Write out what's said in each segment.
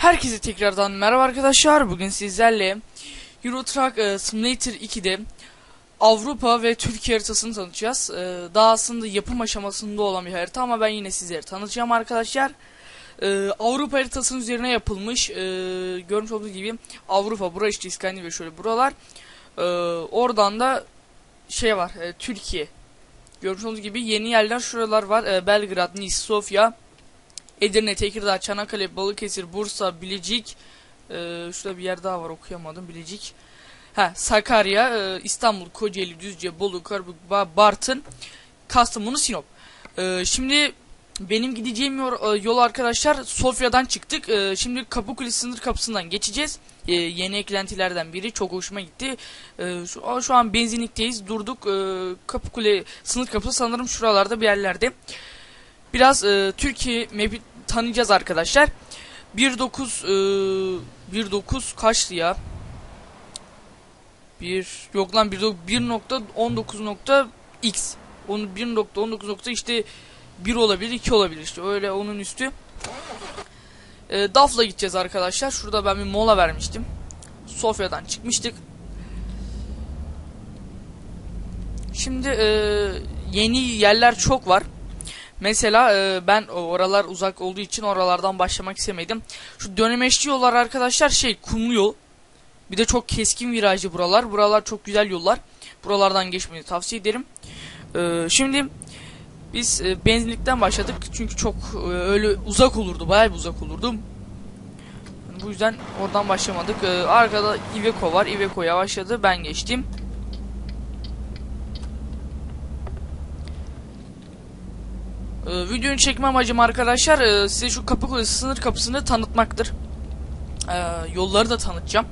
Herkese tekrardan merhaba arkadaşlar. Bugün sizlerle Euro Truck e, Simulator 2'de Avrupa ve Türkiye haritasını tanıtacağız. E, daha aslında yapım aşamasında olan bir harita ama ben yine sizlere tanıtacağım arkadaşlar. E, Avrupa haritasının üzerine yapılmış. Görmüş olduğunuz gibi Avrupa, bura işte İskandinavya şöyle buralar. Oradan da şey var, Türkiye. Görmüş olduğunuz gibi yeni yerler şuralar var. Belgrad, Nice, Sofya, Edirne, Tekirdağ, Çanakkale, Balıkesir, Bursa, Bilecik. Ee, şurada bir yer daha var okuyamadım. Bilecik. Ha, Sakarya, e, İstanbul, Kocaeli, Düzce, Bolu, Karabük, Ba- Bartın, Kastamonu, Sinop. Ee, şimdi benim gideceğim yol, e, yol arkadaşlar Sofya'dan çıktık. Ee, şimdi Kapıkule sınır kapısından geçeceğiz. Ee, yeni eklentilerden biri çok hoşuma gitti. Ee, şu, şu an benzinlikteyiz. Durduk. Ee, Kapıkule sınır kapısı sanırım şuralarda bir yerlerde. Biraz e, Türkiye map'i tanıyacağız arkadaşlar. 1.9 e, 1.9 kaçtı ya? 1 yok lan 1.19.x. Onu 1.19. işte 1 olabilir, 2 olabilir işte. Öyle onun üstü. E, DAF'la gideceğiz arkadaşlar. Şurada ben bir mola vermiştim. Sofya'dan çıkmıştık. Şimdi e, yeni yerler çok var. Mesela e, ben oralar uzak olduğu için oralardan başlamak istemedim. Şu dönemeçli yollar arkadaşlar şey kumlu yol. Bir de çok keskin virajlı buralar. Buralar çok güzel yollar. Buralardan geçmeyi tavsiye ederim. E, şimdi biz e, benzinlikten başladık. Çünkü çok e, öyle uzak olurdu. Bayağı bir uzak olurdu. Bu yüzden oradan başlamadık. E, arkada Iveco var. Iveco yavaşladı. Ben geçtim. Ee, videonun çekme amacım arkadaşlar e, size şu kapı sınır kapısını tanıtmaktır. Ee, yolları da tanıtacağım.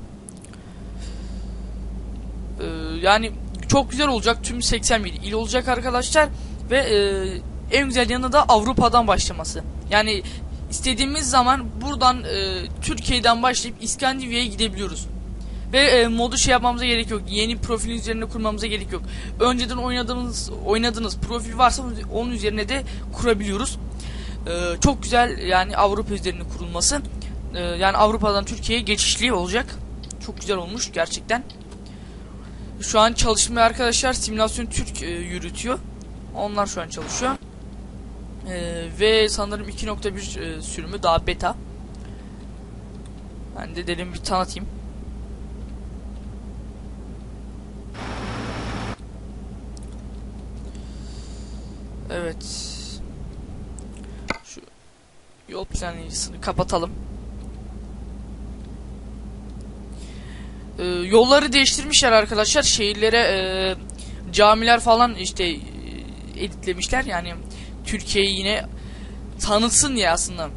Ee, yani çok güzel olacak tüm 81 il olacak arkadaşlar ve e, en güzel yanı da Avrupa'dan başlaması. Yani istediğimiz zaman buradan e, Türkiye'den başlayıp İskandinavya'ya gidebiliyoruz. Ve e, modu şey yapmamıza gerek yok. Yeni profil üzerine kurmamıza gerek yok. Önceden oynadığınız oynadığınız profil varsa onun üzerine de kurabiliyoruz. E, çok güzel yani Avrupa üzerine kurulması. E, yani Avrupa'dan Türkiye'ye geçişli olacak. Çok güzel olmuş gerçekten. Şu an çalışmaya arkadaşlar simülasyon Türk e, yürütüyor. Onlar şu an çalışıyor. E, ve sanırım 2.1 e, sürümü daha beta. Ben de dedim bir tanıtayım. Evet. Şu yol planlayıcısını kapatalım. Ee, yolları değiştirmişler arkadaşlar. Şehirlere e, camiler falan işte e, editlemişler. Yani Türkiye'yi yine tanıtsın diye aslında.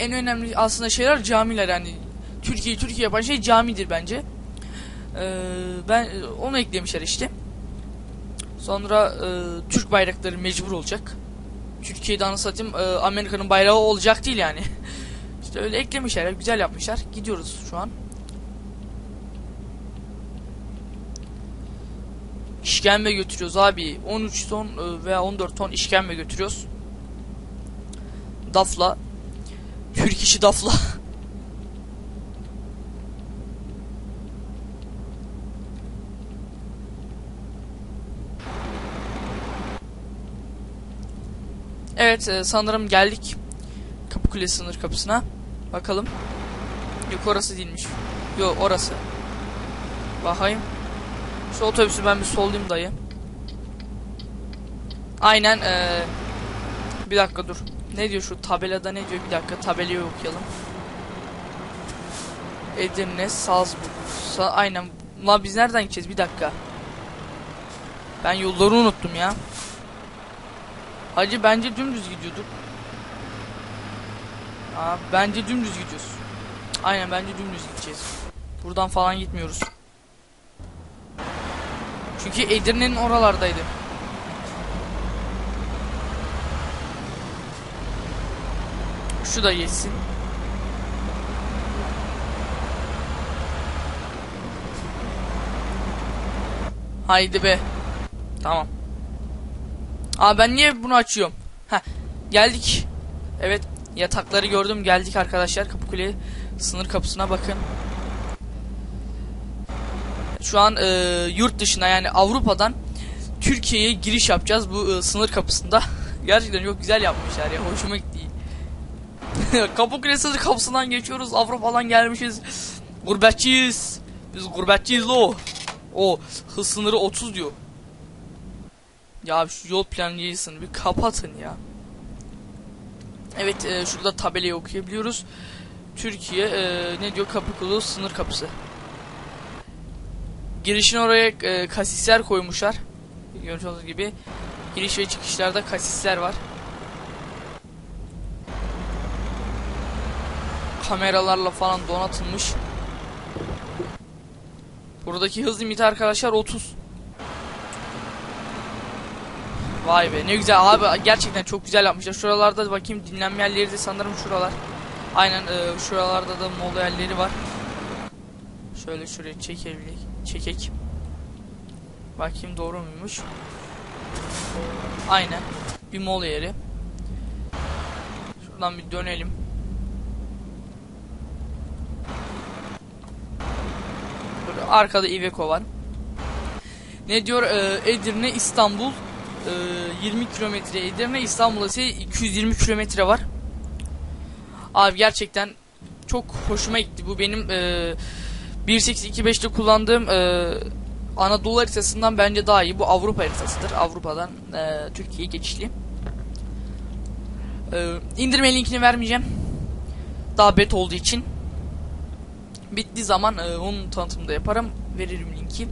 En önemli aslında şeyler camiler yani Türkiye'yi Türkiye yapan şey camidir bence. Ee, ben onu eklemişler işte. Sonra e, Türk bayrakları mecbur olacak. Türkiye'de anı satayım e, Amerika'nın bayrağı olacak değil yani. işte öyle eklemişler. Güzel yapmışlar. Gidiyoruz şu an. İşkembe götürüyoruz abi. 13 ton e, veya 14 ton işkembe götürüyoruz. Dafla. Türk işi dafla. Evet e, sanırım geldik. Kapıkule sınır kapısına. Bakalım. Yok orası değilmiş. Yok orası. Bakayım. Şu otobüsü ben bir sollayayım dayı. Aynen ee, bir dakika dur. Ne diyor şu tabelada ne diyor bir dakika tabelayı okuyalım. Edirne, Salzburg. Sa aynen. La biz nereden gideceğiz bir dakika. Ben yolları unuttum ya. Hacı bence dümdüz gidiyorduk. Aa, bence dümdüz gidiyoruz. Aynen bence dümdüz gideceğiz. Buradan falan gitmiyoruz. Çünkü Edirne'nin oralardaydı. Şu da geçsin. Haydi be. Tamam. Aa ben niye bunu açıyorum? Heh. Geldik. Evet. Yatakları gördüm geldik arkadaşlar Kapıkule sınır kapısına bakın. Şu an e, yurt dışına yani Avrupa'dan Türkiye'ye giriş yapacağız bu e, sınır kapısında. Gerçekten çok güzel yapmışlar ya hoşuma gitti. Kapıkule sınır kapısından geçiyoruz Avrupa'dan gelmişiz. Gurbetçiyiz. Biz gurbetçiyiz lo. O hız sınırı 30 diyor. Ya şu yol planlayıcısını bir kapatın ya. Evet e, şurada tabelayı okuyabiliyoruz. Türkiye e, ne diyor Kapıkulu sınır kapısı. Girişin oraya e, kasisler koymuşlar. Olduğunuz gibi giriş ve çıkışlarda kasisler var. Kameralarla falan donatılmış. Buradaki hız limiti arkadaşlar 30. Vay be ne güzel abi gerçekten çok güzel yapmışlar. Şuralarda bakayım dinlenme yerleri de sanırım şuralar. Aynen e, şuralarda da mola yerleri var. Şöyle şuraya çekebilir. Çekek. Bakayım doğru muymuş? Aynen. Bir mola yeri. Şuradan bir dönelim. Arkada Iveco var. Ne diyor? Ee, Edirne, İstanbul. Ee, 20 kilometre Edirne, İstanbul'a ise 220 kilometre var. Abi gerçekten çok hoşuma gitti. Bu benim e, 1825'te kullandığım e, Anadolu haritasından bence daha iyi. Bu Avrupa haritasıdır. Avrupa'dan e, Türkiye'ye geçişli. E, indirme linkini vermeyeceğim. Daha bet olduğu için. Bittiği zaman e, onun tanıtımını da yaparım. Veririm linki.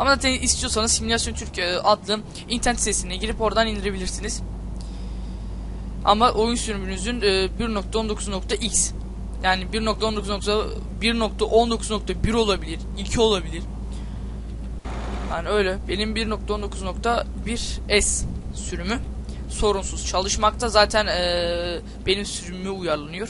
Ama zaten istiyorsanız Simülasyon Türkiye adlı internet sitesine girip oradan indirebilirsiniz. Ama oyun sürümünüzün e, 1.19.x yani 1.19.1.19.1 olabilir, 2 olabilir. Yani öyle. Benim 1.19.1 S sürümü sorunsuz çalışmakta. Zaten e, benim sürümüme uyarlanıyor.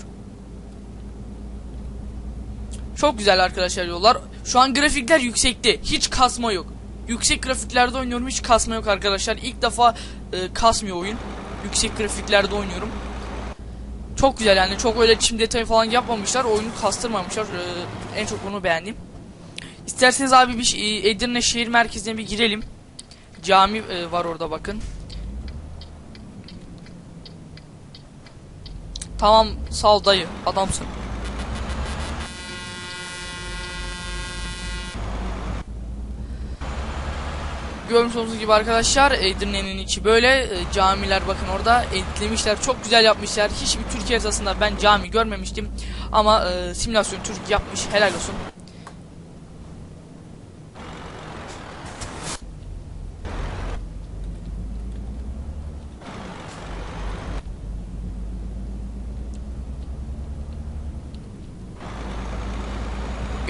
Çok güzel arkadaşlar yollar. Şu an grafikler yüksekte. Hiç kasma yok. Yüksek grafiklerde oynuyorum. Hiç kasma yok arkadaşlar. İlk defa e, kasmıyor oyun. Yüksek grafiklerde oynuyorum. Çok güzel yani. Çok öyle çim detayı falan yapmamışlar. Oyunu kastırmamışlar. E, en çok bunu beğendim. İsterseniz abi bir e, Edirne şehir merkezine bir girelim. Cami e, var orada bakın. Tamam sağ ol dayı. Adamsın. Görmüş olduğunuz gibi arkadaşlar Edirne'nin içi böyle. E, camiler bakın orada editlemişler çok güzel yapmışlar. Hiçbir Türkiye haritasında ben cami görmemiştim. Ama e, simülasyon Türk yapmış helal olsun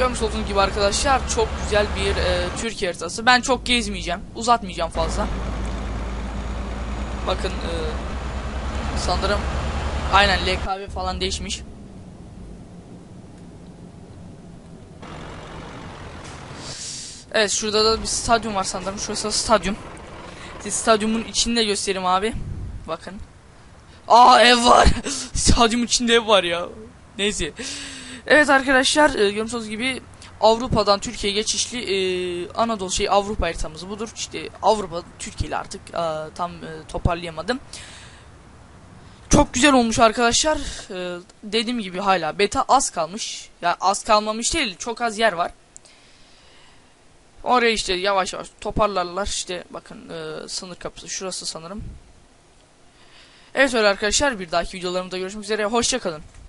Görmüş olduğunuz gibi arkadaşlar çok güzel bir e, Türkiye haritası. Ben çok gezmeyeceğim. Uzatmayacağım fazla. Bakın e, sanırım aynen LKB falan değişmiş. Evet şurada da bir stadyum var sanırım. Şurası stadyum. Stadyumun içinde göstereyim abi. Bakın. Aa ev var. Stadyumun içinde ev var ya. Neyse. Evet arkadaşlar e, görmüş olduğunuz gibi Avrupa'dan Türkiye'ye geçişli e, Anadolu şey Avrupa haritamız budur. İşte Avrupa Türkiye'li artık e, tam e, toparlayamadım. Çok güzel olmuş arkadaşlar. E, dediğim gibi hala beta az kalmış. Ya az kalmamış değil çok az yer var. Oraya işte yavaş yavaş toparlarlar işte bakın e, sınır kapısı şurası sanırım. Evet öyle arkadaşlar bir dahaki videolarımda görüşmek üzere hoşçakalın.